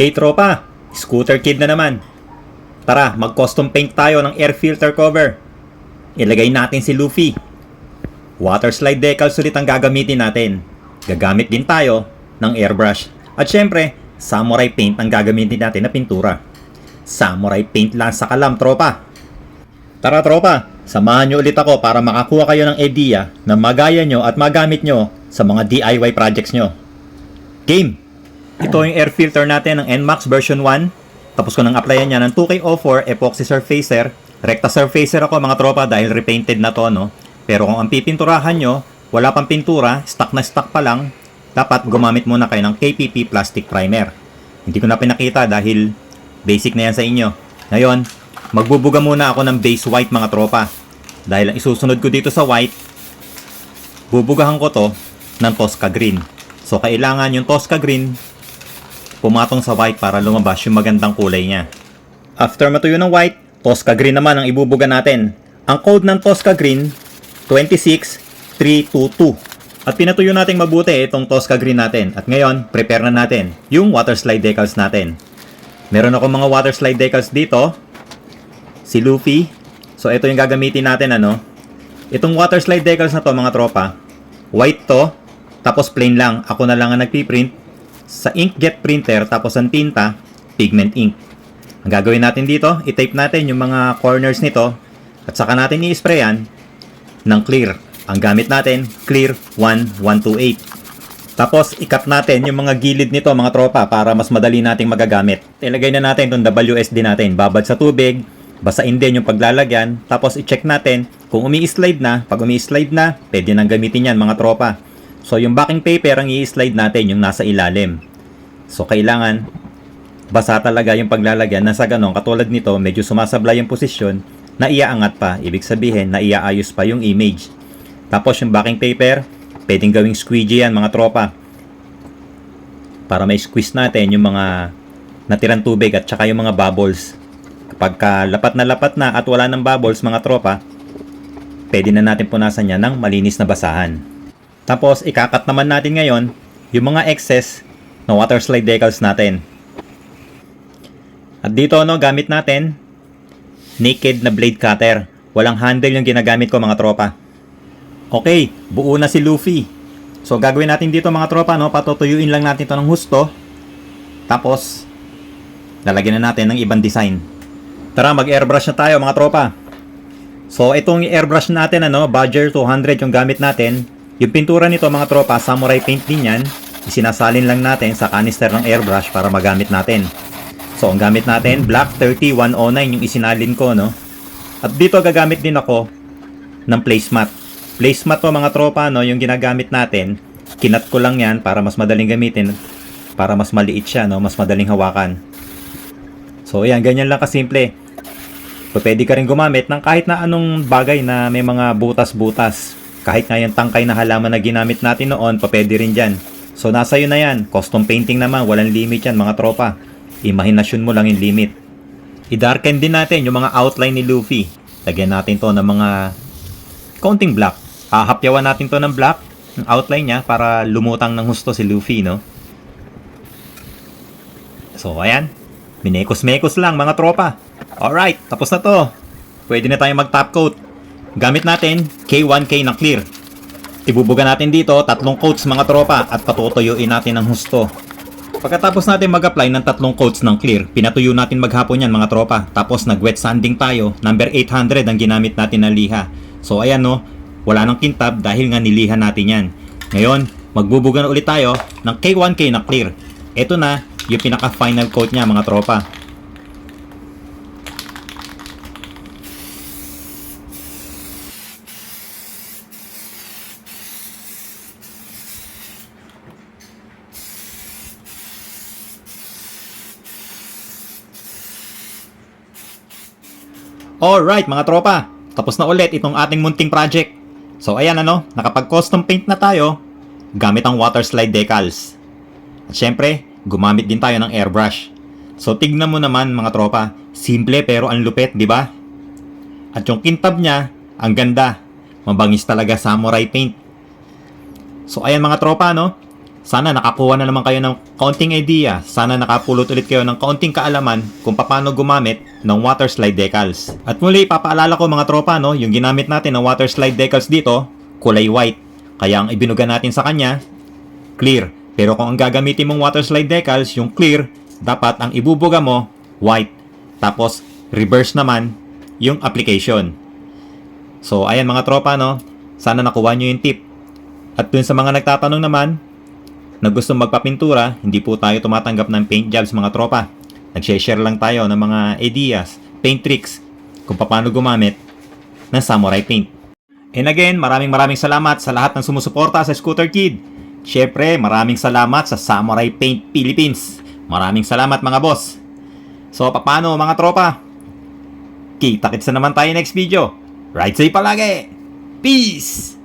Hey tropa, scooter kid na naman. Tara, mag-custom paint tayo ng air filter cover. Ilagay natin si Luffy. Water slide decals ulit ang gagamitin natin. Gagamit din tayo ng airbrush. At syempre, samurai paint ang gagamitin natin na pintura. Samurai paint lang sa kalam, tropa. Tara tropa, samahan nyo ulit ako para makakuha kayo ng idea na magaya nyo at magamit nyo sa mga DIY projects nyo. Game! Ito yung air filter natin ng NMAX version 1. Tapos ko nang applyan niya ng 2K04 epoxy surfacer. Recta surfacer ako mga tropa dahil repainted na to no. Pero kung ang pipinturahan nyo, wala pang pintura, stock na stock pa lang, dapat gumamit muna kayo ng KPP plastic primer. Hindi ko na pinakita dahil basic na yan sa inyo. Ngayon, magbubuga muna ako ng base white mga tropa. Dahil ang isusunod ko dito sa white, bubugahan ko to ng Tosca green. So kailangan yung Tosca green pumatong sa white para lumabas yung magandang kulay niya. After matuyo ng white, Tosca green naman ang ibubuga natin. Ang code ng Tosca green, 26322. At pinatuyo natin mabuti itong Tosca green natin. At ngayon, prepare na natin yung water slide decals natin. Meron ako mga water slide decals dito. Si Luffy. So ito yung gagamitin natin ano. Itong water slide decals na to mga tropa. White to. Tapos plain lang. Ako na lang ang nagpiprint sa inkjet printer tapos ang tinta, pigment ink. Ang gagawin natin dito, i-tape natin yung mga corners nito at saka natin i-sprayan ng clear. Ang gamit natin, clear 1128. Tapos, i-cut natin yung mga gilid nito mga tropa para mas madali nating magagamit. Ilagay na natin itong WSD natin, babad sa tubig, basain din yung paglalagyan, tapos i-check natin kung umi-slide na. Pag umi-slide na, pwede nang gamitin yan mga tropa. So, yung backing paper ang i-slide natin yung nasa ilalim. So, kailangan basa talaga yung paglalagyan na sa ganun. Katulad nito, medyo sumasablay yung posisyon na iaangat pa. Ibig sabihin na iaayos pa yung image. Tapos, yung backing paper, pwedeng gawing squeegee yan mga tropa. Para may squeeze natin yung mga natirang tubig at saka yung mga bubbles. Kapag ka lapat na lapat na at wala ng bubbles mga tropa, pwede na natin punasan yan ng malinis na basahan. Tapos, ikakat naman natin ngayon yung mga excess na water slide decals natin. At dito, no, gamit natin naked na blade cutter. Walang handle yung ginagamit ko mga tropa. Okay, buo na si Luffy. So, gagawin natin dito mga tropa, no, patutuyuin lang natin to ng husto. Tapos, lalagyan na natin ng ibang design. Tara, mag-airbrush na tayo mga tropa. So, itong airbrush natin, ano, Badger 200 yung gamit natin. Yung pintura nito mga tropa, samurai paint din yan. Isinasalin lang natin sa canister ng airbrush para magamit natin. So, ang gamit natin, Black 30109 yung isinalin ko, no? At dito gagamit din ako ng placemat. Placemat to mga tropa, no? Yung ginagamit natin, kinat ko lang yan para mas madaling gamitin. Para mas maliit siya, no? Mas madaling hawakan. So, ayan, ganyan lang kasimple. So, pwede ka rin gumamit ng kahit na anong bagay na may mga butas-butas. Kahit nga yung tangkay na halaman na ginamit natin noon, pa pwede rin dyan. So, nasa yun na yan. Custom painting naman, walang limit yan mga tropa. Imahinasyon mo lang yung limit. I-darken din natin yung mga outline ni Luffy. Lagyan natin to ng mga counting black. Hahapyawan natin to ng black, ng outline niya para lumutang ng husto si Luffy, no? So, ayan. Minekos-mekos lang mga tropa. Alright, tapos na to. Pwede na tayong mag-top coat. Gamit natin K1K na clear. Ibubuga natin dito tatlong coats mga tropa at patutuyuin natin ng husto. Pagkatapos natin mag-apply ng tatlong coats ng clear, pinatuyo natin maghapon yan mga tropa. Tapos nag-wet sanding tayo, number 800 ang ginamit natin na liha. So ayan no, wala nang kintab dahil nga niliha natin yan. Ngayon, magbubuga na ulit tayo ng K1K na clear. Ito na yung pinaka-final coat niya mga tropa. Alright mga tropa, tapos na ulit itong ating munting project. So ayan ano, nakapag custom paint na tayo gamit ang water slide decals. At syempre, gumamit din tayo ng airbrush. So tignan mo naman mga tropa, simple pero ang lupit, di ba? At yung kintab niya, ang ganda. Mabangis talaga samurai paint. So ayan mga tropa no, Sana nakakuha na naman kayo ng kaunting idea. Sana nakapulot ulit kayo ng kaunting kaalaman kung paano gumamit ng water slide decals. At muli, papaalala ko mga tropa, no, yung ginamit natin ng water slide decals dito, kulay white. Kaya ang ibinuga natin sa kanya, clear. Pero kung ang gagamitin mong water slide decals, yung clear, dapat ang ibubuga mo, white. Tapos, reverse naman yung application. So, ayan mga tropa, no? Sana nakuha nyo yung tip. At dun sa mga nagtatanong naman, na gusto magpapintura, hindi po tayo tumatanggap ng paint jobs mga tropa. Nag-share lang tayo ng mga ideas, paint tricks, kung paano gumamit ng samurai paint. And again, maraming maraming salamat sa lahat ng sumusuporta sa Scooter Kid. Syempre, maraming salamat sa Samurai Paint Philippines. Maraming salamat mga boss. So, paano mga tropa? Kita-kits na naman tayo next video. Ride safe palagi! Peace!